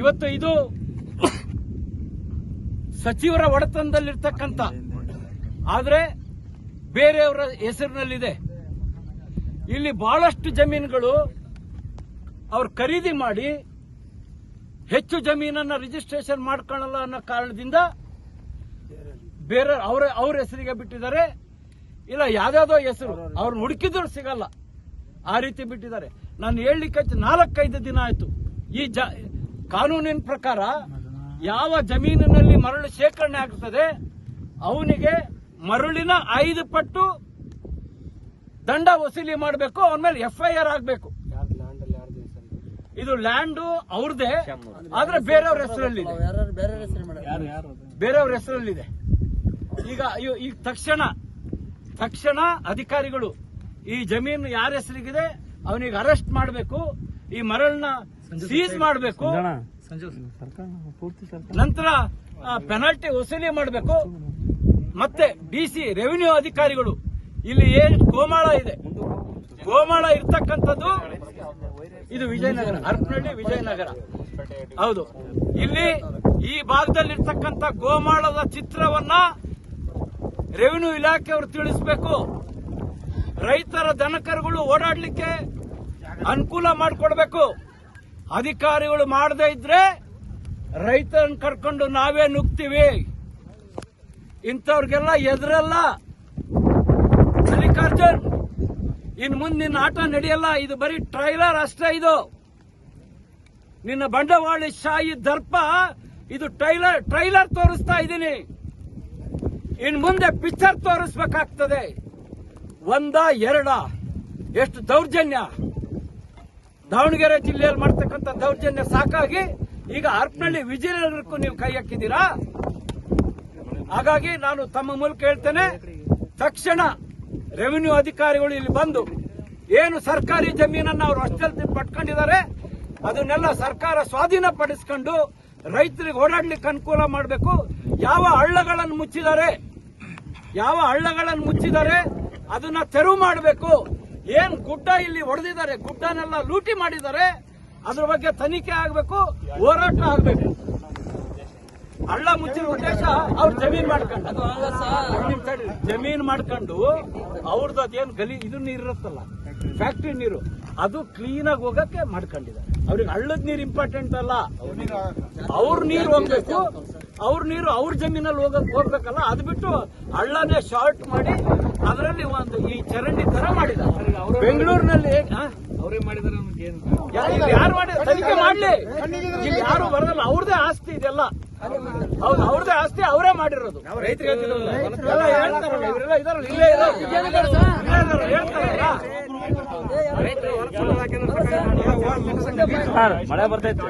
ಇವತ್ತು ಇದು ಸಚಿವರ ಒಡೆತನದಲ್ಲಿರ್ತಕ್ಕಂಥ. ಆದರೆ ಬೇರೆಯವರ ಹೆಸರಿನಲ್ಲಿದೆ. ಇಲ್ಲಿ ಬಹಳಷ್ಟು ಜಮೀನುಗಳು ಅವ್ರು ಖರೀದಿ ಮಾಡಿ ಹೆಚ್ಚು ಜಮೀನನ್ನ ರಿಜಿಸ್ಟ್ರೇಷನ್ ಮಾಡ್ಕೊಳ್ಳಲ್ಲ ಅನ್ನೋ ಕಾರಣದಿಂದ ಬೇರೆ ಅವರ ಅವ್ರ ಹೆಸರಿಗೆ ಬಿಟ್ಟಿದ್ದಾರೆ. ಇಲ್ಲ ಯಾವ್ದಾವ್ದೋ ಹೆಸರು ಅವ್ರನ್ನ ಹುಡುಕಿದ್ರು ಸಿಗಲ್ಲ. ಆ ರೀತಿ ಬಿಟ್ಟಿದ್ದಾರೆ. ನಾನು ಹೇಳಲಿಕ್ಕೆ ನಾಲ್ಕೈದು ದಿನ ಆಯ್ತು. ಈ ಜ ಕಾನೂನಿನ ಪ್ರಕಾರ ಯಾವ ಜಮೀನಿನಲ್ಲಿ ಮರಳು ಶೇಖರಣೆ ಆಗ್ತದೆ ಅವನಿಗೆ ಮರಳಿನ ಐದು ಪಟ್ಟು ದಂಡ ವಸೂಲಿ ಮಾಡಬೇಕು, ಅವನ ಮೇಲೆ ಎಫ್ಐಆರ್ ಆಗಬೇಕು. ಇದು ಲ್ಯಾಂಡ್ ಅವ್ರದೇ, ಆದ್ರೆ ಬೇರೆಯವ್ರ ಹೆಸರಲ್ಲಿದೆ. ಯಾರು ಬೇರೆ ಹೆಸರು ಬೇರೆಯವ್ರ ಹೆಸರಲ್ಲಿದೆ. ಈಗ ಈ ತಕ್ಷಣ ತಕ್ಷಣ ಅಧಿಕಾರಿಗಳು ಈ ಜಮೀನು ಯಾರ ಹೆಸರಿಗಿದೆ, ಅವನಿಗೆ ಅರೆಸ್ಟ್ ಮಾಡಬೇಕು. ಈ ಮರಳನ್ನ ಸೀಸ್ ಮಾಡಬೇಕು. ನಂತರ ಪೆನಾಲ್ಟಿ ವಸೂಲಿ ಮಾಡಬೇಕು. ಮತ್ತೆ ಡಿಸಿ ರೆವಿನ್ಯೂ ಅಧಿಕಾರಿಗಳು. ಇಲ್ಲಿ ಏನ್ ಗೋಮಾಳ ಇದೆ? ಗೋಮಾಳ ಇರ್ತಕ್ಕಂಥದ್ದು ಇದು ವಿಜಯನಗರ ಹರಪನಹಳ್ಳಿ ವಿಜಯನಗರ. ಹೌದು. ಇಲ್ಲಿ ಈ ಭಾಗದಲ್ಲಿರ್ತಕ್ಕಂಥ ಗೋಮಾಳದ ಚಿತ್ರವನ್ನ ರೆವಿನ್ಯೂ ಇಲಾಖೆಯವರು ತಿಳಿಸಬೇಕು. ರೈತರ ದನಕರುಗಳು ಓಡಾಡ್ಲಿಕ್ಕೆ ಅನುಕೂಲ ಮಾಡಿಕೊಡ್ಬೇಕು. ಅಧಿಕಾರಿಗಳು ಮಾಡದೇ ಇದ್ರೆ ರೈತರನ್ನ ಕರ್ಕೊಂಡು ನಾವೇ ನುಗ್ತೀವಿ ಇಂಥವ್ರಿಗೆಲ್ಲ ಎದುರಲ್ಲ. ಮಲ್ಲಿಕಾರ್ಜುನ್, ಇನ್ ಮುಂದೆ ನಿನ್ನ ಆಟ ನಡೆಯಲ್ಲ, ಇದು ಬರೀ ಟ್ರೈಲರ್ ಅಷ್ಟೇ ಇದು. ನಿನ್ನ ಬಂಡವಾಳ ಶಾಹಿ ದರ್ಪ, ಇದು ಟ್ರೈಲರ್ ಟ್ರೈಲರ್ ತೋರಿಸ್ತಾ ಇದ್ದೀನಿ. ಇನ್ ಮುಂದೆ ಪಿಕ್ಚರ್ ತೋರಿಸ್ಬೇಕಾಗ್ತದೆ. ಒಂದ ಎರಡ? ಎಷ್ಟು ದೌರ್ಜನ್ಯ? ದಾವಣಗೆರೆ ಜಿಲ್ಲೆಯಲ್ಲಿ ಮಾಡ್ತಕ್ಕಂಥ ದೌರ್ಜನ್ಯ ಸಾಕಾಗಿ ಈಗ ಅರ್ಪನಹಳ್ಳಿ ವಿಜಯನಗರಕ್ಕೂ ನೀವು ಕೈ ಹಾಕಿದ್ದೀರಾ? ಹಾಗಾಗಿ ನಾನು ತಮ್ಮ ಮೂಲಕ ಹೇಳ್ತೇನೆ, ತಕ್ಷಣ ರೆವಿನ್ಯೂ ಅಧಿಕಾರಿಗಳು ಇಲ್ಲಿ ಬಂದು ಏನು ಸರ್ಕಾರಿ ಜಮೀನನ್ನ ಅವರು ಅಷ್ಟಲ್ಲಿ ಪಟ್ಕೊಂಡಿದ್ದಾರೆ, ಅದನ್ನೆಲ್ಲ ಸರ್ಕಾರ ಸ್ವಾಧೀನ ಪಡಿಸ್ಕೊಂಡು ರೈತರಿಗೆ ಓಡಾಡ್ಲಿಕ್ಕೆ ಅನುಕೂಲ ಮಾಡಬೇಕು. ಯಾವ ಹಳ್ಳಗಳನ್ನು ಮುಚ್ಚಿದ್ದಾರೆ, ಯಾವ ಹಳ್ಳಗಳನ್ನು ಮುಚ್ಚಿದ್ದಾರೆ, ಅದನ್ನ ತೆರವು ಮಾಡಬೇಕು. ಏನ್ ಗುಡ್ಡ ಇಲ್ಲಿ ಹೊಡೆದಿದ್ದಾರೆ ಗುಡ್ಡನೆಲ್ಲ ಲೂಟಿ ಮಾಡಿದ್ದಾರೆ. ಅದ್ರ ಬಗ್ಗೆ ತನಿಖೆ ಆಗಬೇಕು ಹೋರಾಟ ಆಗಬೇಕು. ಹಳ್ಳ ಮುಚ್ಚಿರೋ ಉದ್ದೇಶ ಅವ್ರ ಜಮೀನ್ ಮಾಡ್ಕೊಂಡು. ಜಮೀನ್ ಮಾಡ್ಕೊಂಡು ಅವ್ರದ್ದು ಅದೇನು ಗಲಿ ಇದು ನೀರು ಇರುತ್ತಲ್ಲ ಫ್ಯಾಕ್ಟ್ರಿ ನೀರು ಅದು ಕ್ಲೀನ್ ಆಗಿ ಹೋಗಕ್ಕೆ ಮಾಡ್ಕೊಂಡಿದ್ದಾರೆ. ಅವ್ರಿಗೆ ಹಳ್ಳದ ನೀರು ಇಂಪಾರ್ಟೆಂಟ್ ಅಲ್ಲ. ಅವ್ರ ನೀರು ಹೋಗ್ಬೇಕು. ಅವ್ರ ನೀರು ಅವ್ರ ಜಮೀನಲ್ಲಿ ಹೋಗಕ್ ಹೋಗ್ಬೇಕಲ್ಲ ಅದು ಬಿಟ್ಟು ಹಳ್ಳನೇ ಶಾರ್ಟ್ ಮಾಡಿ ಅದರಲ್ಲಿ ಒಂದು ಈ ಚರಂಡಿ ತರ ಮಾಡಿದ್ದಾರೆ. ಬೆಂಗಳೂರಿನಲ್ಲಿ ಅವರೇ ಮಾಡಿದಾರೆ ಯಾರು ಮಾಡಿದ ತನಿಖೆ ಮಾಡ್ಲಿ. ಇಲ್ಲಿ ಯಾರು ಬರಲ್ಲ ಅವ್ರದೇ ಆಸ್ತಿ ಇದೆಲ್ಲ. ಹೌದು ಅವ್ರದೇ ಆಸ್ತಿ ಅವರೇ ಮಾಡಿರೋದು. ಹೇಳ್ತಾರಲ್ಲ ಇದಾರಲ್ಲ ಇಲ್ಲೇ ಇರೋ ಹೇಳ್ತಾರಲ್ಲ. ಮಳೆ ಬರ್ತೈತೆ.